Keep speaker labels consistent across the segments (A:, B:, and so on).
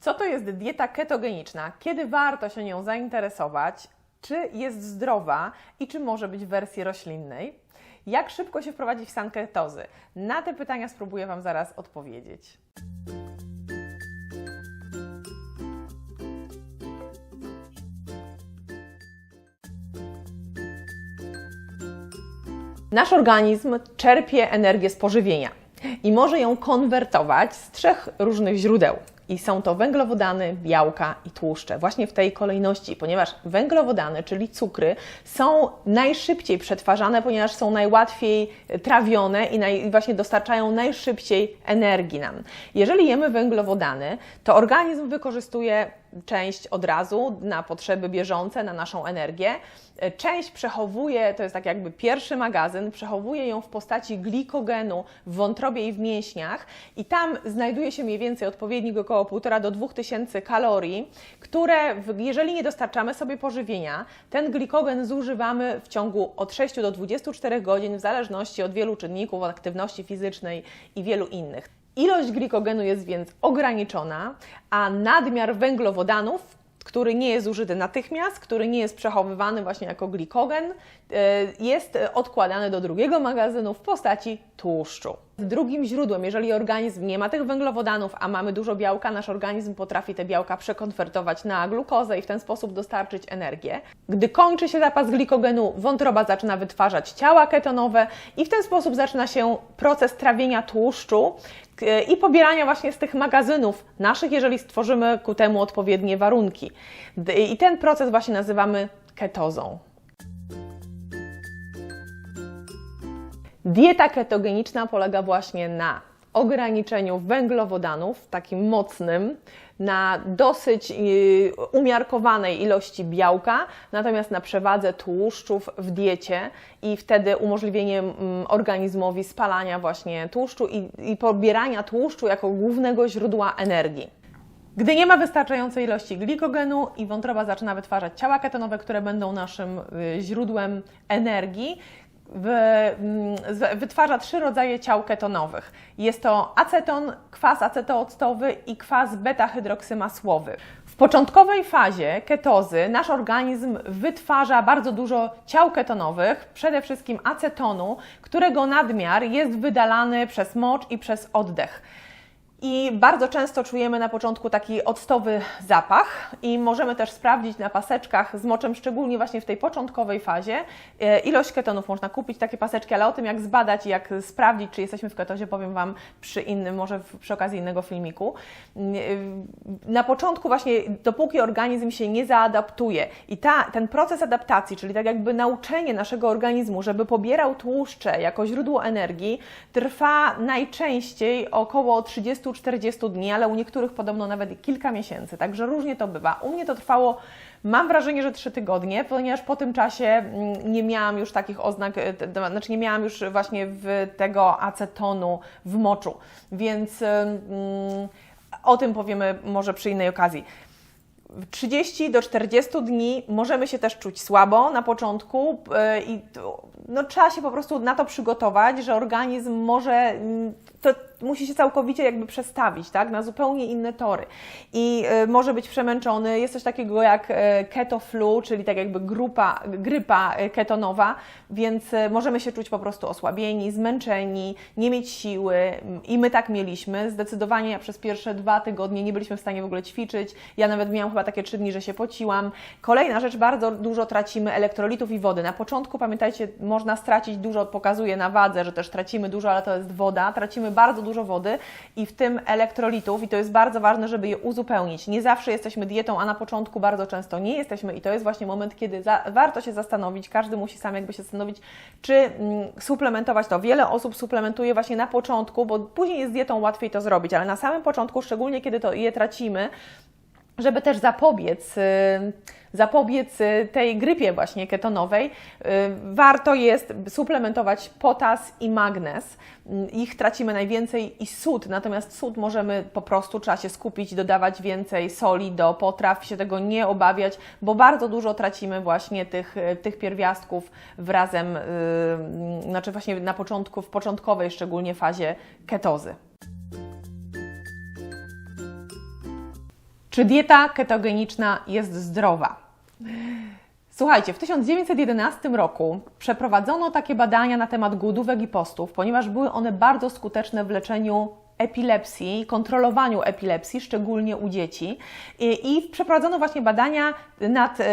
A: Co to jest dieta ketogeniczna? Kiedy warto się nią zainteresować? Czy jest zdrowa i czy może być w wersji roślinnej? Jak szybko się wprowadzić w stan ketozy? Na te pytania spróbuję Wam zaraz odpowiedzieć. Nasz organizm czerpie energię z pożywienia i może ją konwertować z trzech różnych źródeł. I są to węglowodany, białka i tłuszcze. Właśnie w tej kolejności, ponieważ węglowodany, czyli cukry, są najszybciej przetwarzane, ponieważ są najłatwiej trawione i naj, właśnie dostarczają najszybciej energii nam. Jeżeli jemy węglowodany, to organizm wykorzystuje część od razu na potrzeby bieżące, na naszą energię. Część przechowuje, to jest tak jakby pierwszy magazyn, przechowuje ją w postaci glikogenu w wątrobie i w mięśniach i tam znajduje się mniej więcej odpowiednik około 1,5 do 2000 kalorii, które jeżeli nie dostarczamy sobie pożywienia, ten glikogen zużywamy w ciągu od 6 do 24 godzin w zależności od wielu czynników, od aktywności fizycznej i wielu innych. Ilość glikogenu jest więc ograniczona, a nadmiar węglowodanów, który nie jest użyty natychmiast, który nie jest przechowywany właśnie jako glikogen, jest odkładany do drugiego magazynu w postaci tłuszczu. Drugim źródłem, jeżeli organizm nie ma tych węglowodanów, a mamy dużo białka, nasz organizm potrafi te białka przekonwertować na glukozę i w ten sposób dostarczyć energię. Gdy kończy się zapas glikogenu, wątroba zaczyna wytwarzać ciała ketonowe i w ten sposób zaczyna się proces trawienia tłuszczu i pobierania właśnie z tych magazynów naszych, jeżeli stworzymy ku temu odpowiednie warunki. I ten proces właśnie nazywamy ketozą. Dieta ketogeniczna polega właśnie na ograniczeniu węglowodanów, takim mocnym, na dosyć umiarkowanej ilości białka, natomiast na przewadze tłuszczów w diecie i wtedy umożliwienie organizmowi spalania właśnie tłuszczu i, i pobierania tłuszczu jako głównego źródła energii. Gdy nie ma wystarczającej ilości glikogenu i wątroba zaczyna wytwarzać ciała ketonowe, które będą naszym źródłem energii, wytwarza trzy rodzaje ciał ketonowych. Jest to aceton, kwas acetooctowy i kwas beta-hydroksymasłowy. W początkowej fazie ketozy nasz organizm wytwarza bardzo dużo ciał ketonowych, przede wszystkim acetonu, którego nadmiar jest wydalany przez mocz i przez oddech. I bardzo często czujemy na początku taki octowy zapach i możemy też sprawdzić na paseczkach z moczem, szczególnie właśnie w tej początkowej fazie, e, ilość ketonów. Można kupić takie paseczki, ale o tym jak zbadać i jak sprawdzić, czy jesteśmy w ketozie, powiem Wam przy innym, może przy okazji innego filmiku. Mm, e, na początku właśnie, dopóki organizm się nie zaadaptuje i ta, ten proces adaptacji, czyli tak jakby nauczenie naszego organizmu, żeby pobierał tłuszcze jako źródło energii, trwa najczęściej około 30 40 dni, ale u niektórych podobno nawet kilka miesięcy, także różnie to bywa. U mnie to trwało, mam wrażenie, że 3 tygodnie, ponieważ po tym czasie mm, nie miałam już takich oznak, e, znaczy nie miałam już właśnie tego acetonu w moczu, więc mm, o tym powiemy może przy innej okazji. 30 do 40 dni możemy się też czuć słabo na początku e, i no, trzeba się po prostu na to przygotować, że organizm może mm, to musi się całkowicie jakby przestawić, tak, na zupełnie inne tory. I y, może być przemęczony. Jest coś takiego jak y, keto flu, czyli tak jakby grupa, grypa y, ketonowa, więc możemy się czuć po prostu osłabieni, zmęczeni, nie mieć siły. I my tak mieliśmy. Zdecydowanie ja przez pierwsze dwa tygodnie nie byliśmy w stanie w ogóle ćwiczyć. Ja nawet miałam chyba takie trzy dni, że się pociłam. Kolejna rzecz, bardzo dużo tracimy elektrolitów i wody. Na początku, pamiętajcie, można stracić dużo, pokazuje na wadze, że też tracimy dużo, ale to jest woda. Tracimy bardzo dużo wody i w tym elektrolitów i to jest bardzo ważne, żeby je uzupełnić. Nie zawsze jesteśmy dietą, a na początku bardzo często nie jesteśmy i to jest właśnie moment, kiedy za, warto się zastanowić, każdy musi sam jakby się zastanowić, czy mm, suplementować to. Wiele osób suplementuje właśnie na początku, bo później jest dietą łatwiej to zrobić, ale na samym początku, szczególnie kiedy to je tracimy, żeby też zapobiec, y, zapobiec y, tej grypie właśnie ketonowej, y, warto jest suplementować potas i magnez. Ich tracimy najwięcej i sód, natomiast sód możemy po prostu, trzeba się skupić, dodawać więcej soli do potraw, się tego nie obawiać, bo bardzo dużo tracimy właśnie tych, tych pierwiastków wrazem, znaczy właśnie na początku, w początkowej szczególnie fazie ketozy. Czy dieta ketogeniczna jest zdrowa? Słuchajcie, w 1911 roku przeprowadzono takie badania na temat głodówek i postów, ponieważ były one bardzo skuteczne w leczeniu epilepsji, kontrolowaniu epilepsji, szczególnie u dzieci. I, i przeprowadzono właśnie badania nad, e,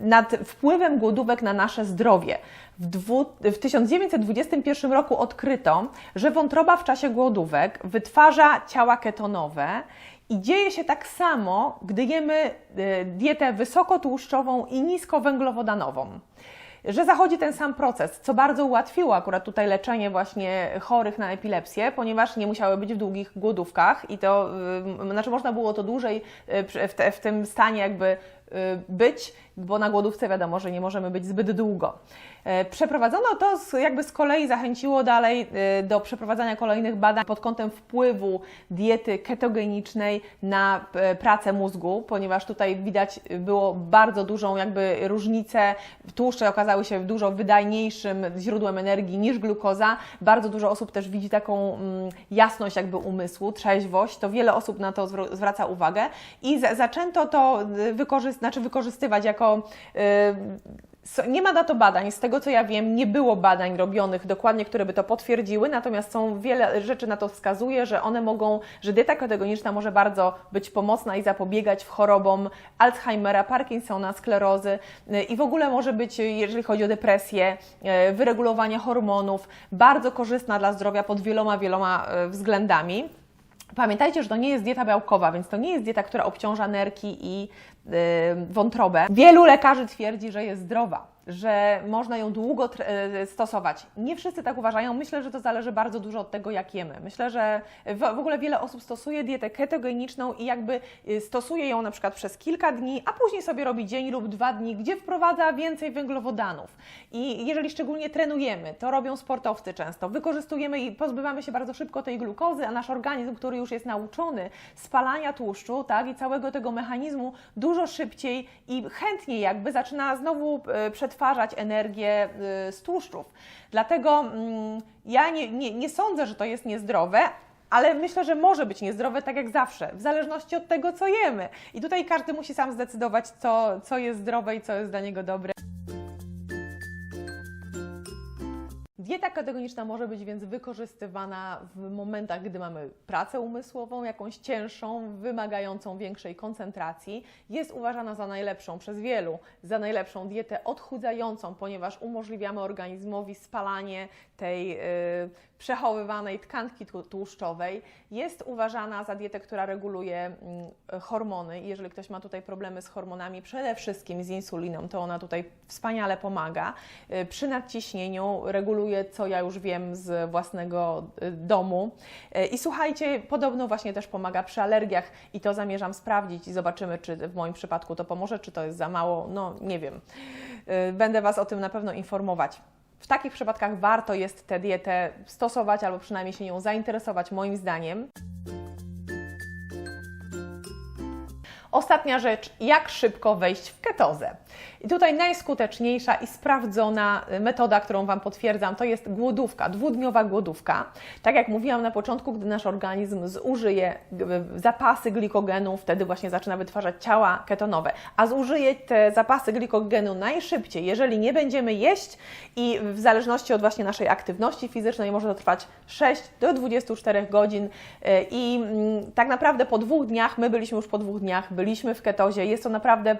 A: nad wpływem głodówek na nasze zdrowie. W, dwu, w 1921 roku odkryto, że wątroba w czasie głodówek wytwarza ciała ketonowe i dzieje się tak samo, gdy jemy e, dietę wysokotłuszczową i niskowęglowodanową. Że zachodzi ten sam proces, co bardzo ułatwiło akurat tutaj leczenie właśnie chorych na epilepsję, ponieważ nie musiały być w długich głodówkach i to, znaczy można było to dłużej yy, w, te, w tym stanie jakby być, bo na głodówce wiadomo, że nie możemy być zbyt długo. E, przeprowadzono to, jakby z kolei zachęciło dalej e, do przeprowadzania kolejnych badań pod kątem wpływu diety ketogenicznej na e, pracę mózgu, ponieważ tutaj widać było bardzo dużą jakby różnicę. Tłuszcze okazały się dużo wydajniejszym źródłem energii niż glukoza. Bardzo dużo osób też widzi taką mm, jasność jakby umysłu, trzeźwość. To wiele osób na to zwraca uwagę i zaczęto to wykorzy znaczy wykorzystywać jako nie ma na to badań, z tego co ja wiem, nie było badań robionych dokładnie, które by to potwierdziły, natomiast są wiele rzeczy na to wskazuje, że one mogą, że dieta ketogeniczna może bardzo być pomocna i zapobiegać chorobom Alzheimera, Parkinsona, sklerozy i w ogóle może być, jeżeli chodzi o depresję, e, wyregulowanie hormonów, bardzo korzystna dla zdrowia pod wieloma, wieloma względami. Pamiętajcie, że to nie jest dieta białkowa, więc to nie jest dieta, która obciąża nerki i wątrobę. Wielu lekarzy twierdzi, że jest zdrowa że można ją długo e, stosować. Nie wszyscy tak uważają. Myślę, że to zależy bardzo dużo od tego, jak jemy. Myślę, że w ogóle wiele osób stosuje dietę ketogeniczną i jakby y, stosuje ją na przykład przez kilka dni, a później sobie robi dzień lub dwa dni, gdzie wprowadza więcej węglowodanów. I jeżeli szczególnie trenujemy, to robią sportowcy często, wykorzystujemy i pozbywamy się bardzo szybko tej glukozy, a nasz organizm, który już jest nauczony spalania tłuszczu, tak, i całego tego mechanizmu dużo szybciej i chętniej jakby zaczyna znowu e, przetwarzać energię y, z tłuszczów. Dlatego mm, ja nie, nie, nie sądzę, że to jest niezdrowe, ale myślę, że może być niezdrowe tak jak zawsze, w zależności od tego, co jemy. I tutaj każdy musi sam zdecydować, co, co jest zdrowe i co jest dla niego dobre. Dieta ketogeniczna może być więc wykorzystywana w momentach, gdy mamy pracę umysłową, jakąś cięższą, wymagającą większej koncentracji. Jest uważana za najlepszą przez wielu, za najlepszą dietę odchudzającą, ponieważ umożliwiamy organizmowi spalanie tej yy, przechowywanej tkanki tłuszczowej. Jest uważana za dietę, która reguluje yy, hormony. Jeżeli ktoś ma tutaj problemy z hormonami, przede wszystkim z insuliną, to ona tutaj wspaniale pomaga. Yy, przy nadciśnieniu reguluje co ja już wiem z własnego y, domu. Y, I słuchajcie, podobno właśnie też pomaga przy alergiach i to zamierzam sprawdzić i zobaczymy, czy w moim przypadku to pomoże, czy to jest za mało. No nie wiem. Y, będę Was o tym na pewno informować. W takich przypadkach warto jest tę dietę stosować albo przynajmniej się nią zainteresować, moim zdaniem. Ostatnia rzecz, jak szybko wejść w ketozę. I tutaj najskuteczniejsza i sprawdzona metoda, którą Wam potwierdzam, to jest głodówka, dwudniowa głodówka. Tak jak mówiłam na początku, gdy nasz organizm zużyje zapasy glikogenu, wtedy właśnie zaczyna wytwarzać ciała ketonowe. A zużyje te zapasy glikogenu najszybciej, jeżeli nie będziemy jeść i w zależności od właśnie naszej aktywności fizycznej może to trwać 6 do 24 godzin i mm, tak naprawdę po dwóch dniach, my byliśmy już po dwóch dniach, byliśmy w ketozie, jest to naprawdę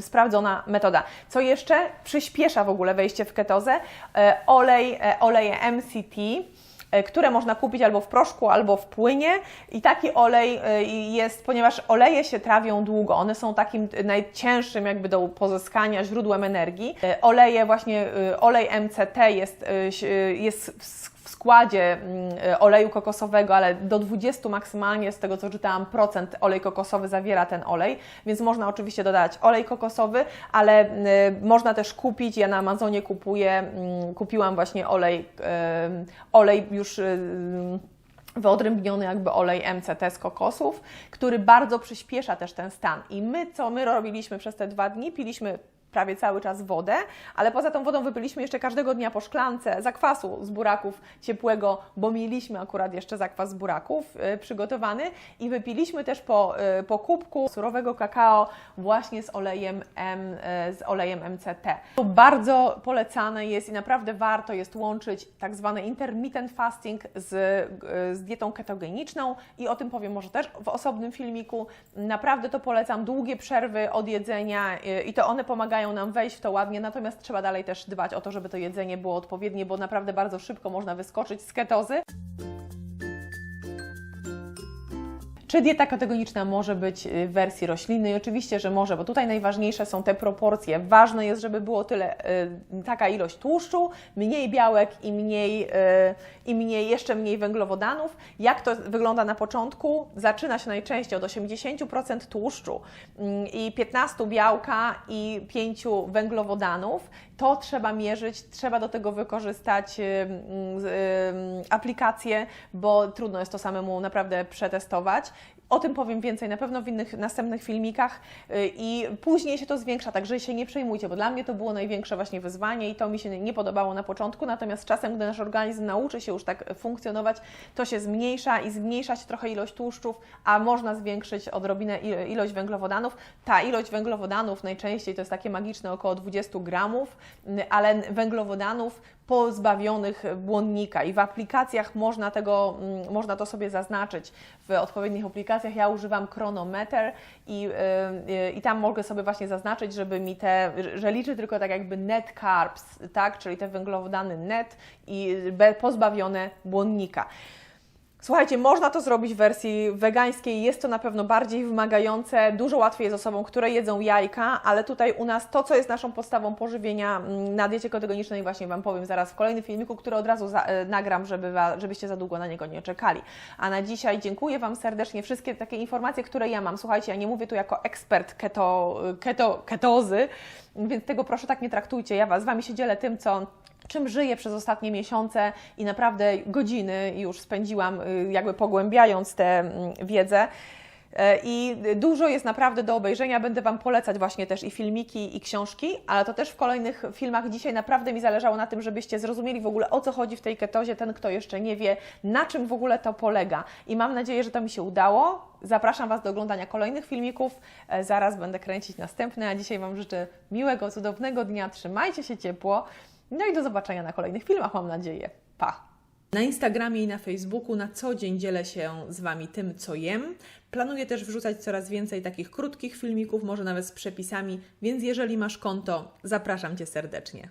A: sprawdzona metoda. Co jeszcze przyspiesza w ogóle wejście w ketozę? E, olej, e, oleje MCT które można kupić albo w proszku, albo w płynie. I taki olej jest, ponieważ oleje się trawią długo, one są takim najcięższym jakby do pozyskania źródłem energii. Oleje, właśnie olej MCT jest, jest składzie mm, oleju kokosowego, ale do 20 maksymalnie, z tego co czytałam, procent olej kokosowy zawiera ten olej, więc można oczywiście dodać olej kokosowy, ale y, można też kupić, ja na Amazonie kupuję, mm, kupiłam właśnie olej, olej już wyodrębniony jakby olej MCT z kokosów, który bardzo przyspiesza też ten stan. I my, co my robiliśmy przez te dwa dni, piliśmy prawie cały czas wodę, ale poza tą wodą wypiliśmy jeszcze każdego dnia po szklance zakwasu z buraków ciepłego, bo mieliśmy akurat jeszcze zakwas z buraków y, przygotowany i wypiliśmy też po, y, po kubku surowego kakao właśnie z olejem, M, y, z olejem MCT. To bardzo polecane jest i naprawdę warto jest łączyć tak zwany intermittent fasting z, z dietą ketogeniczną i o tym powiem może też w osobnym filmiku. Naprawdę to polecam, długie przerwy od jedzenia i to one pomagają nam wejść w to ładnie, natomiast trzeba dalej też dbać o to, żeby to jedzenie było odpowiednie, bo naprawdę bardzo szybko można wyskoczyć z ketozy. Czy dieta ketogeniczna może być y, w wersji roślinnej? Oczywiście, że może, bo tutaj najważniejsze są te proporcje. Ważne jest, żeby było tyle, y, taka ilość tłuszczu, mniej białek i mniej, y, i mniej, jeszcze mniej węglowodanów. Jak to wygląda na początku? Zaczyna się najczęściej od 80% tłuszczu mm, i 15 białka i 5 węglowodanów. To trzeba mierzyć, trzeba do tego wykorzystać y, y, aplikację, bo trudno jest to samemu naprawdę przetestować. O tym powiem więcej na pewno w innych następnych filmikach y, i później się to zwiększa, także się nie przejmujcie, bo dla mnie to było największe właśnie wyzwanie i to mi się nie podobało na początku, natomiast czasem, gdy nasz organizm nauczy się już tak funkcjonować, to się zmniejsza i zmniejsza się trochę ilość tłuszczów, a można zwiększyć odrobinę ilość węglowodanów. Ta ilość węglowodanów najczęściej to jest takie magiczne około 20 gramów, y, ale węglowodanów pozbawionych błonnika i w aplikacjach można tego, mm, można to sobie zaznaczyć w odpowiednich aplikacjach. Ja używam Chronometer i, y, i tam mogę sobie właśnie zaznaczyć, żeby mi te, że liczy tylko tak jakby net carbs, tak, czyli te węglowodany net i be- pozbawione błonnika. Słuchajcie, można to zrobić w wersji wegańskiej, jest to na pewno bardziej wymagające, dużo łatwiej jest osobom, które jedzą jajka, ale tutaj u nas to, co jest naszą podstawą pożywienia mm, na diecie ketogenicznej, właśnie Wam powiem zaraz w kolejnym filmiku, który od razu za, e, nagram, żeby, żebyście za długo na niego nie czekali. A na dzisiaj dziękuję Wam serdecznie, wszystkie takie informacje, które ja mam. Słuchajcie, ja nie mówię tu jako ekspert keto, keto, ketozy, więc tego proszę tak nie traktujcie. Ja was, z Wami się dzielę tym, co czym żyję przez ostatnie miesiące i naprawdę godziny już spędziłam, y, jakby pogłębiając tę mm, wiedzę. E, I dużo jest naprawdę do obejrzenia. Będę Wam polecać właśnie też i filmiki, i książki, ale to też w kolejnych filmach dzisiaj naprawdę mi zależało na tym, żebyście zrozumieli w ogóle o co chodzi w tej ketozie, ten kto jeszcze nie wie, na czym w ogóle to polega. I mam nadzieję, że to mi się udało. Zapraszam Was do oglądania kolejnych filmików. E, Zaraz będę kręcić następne, a dzisiaj Wam życzę miłego, cudownego dnia. Trzymajcie się ciepło. No i do zobaczenia na kolejnych filmach, mam nadzieję. Pa! Na Instagramie i na Facebooku na co dzień dzielę się z Wami tym, co jem. Planuję też wrzucać coraz więcej takich krótkich filmików, może nawet z przepisami, więc jeżeli masz konto, zapraszam Cię serdecznie.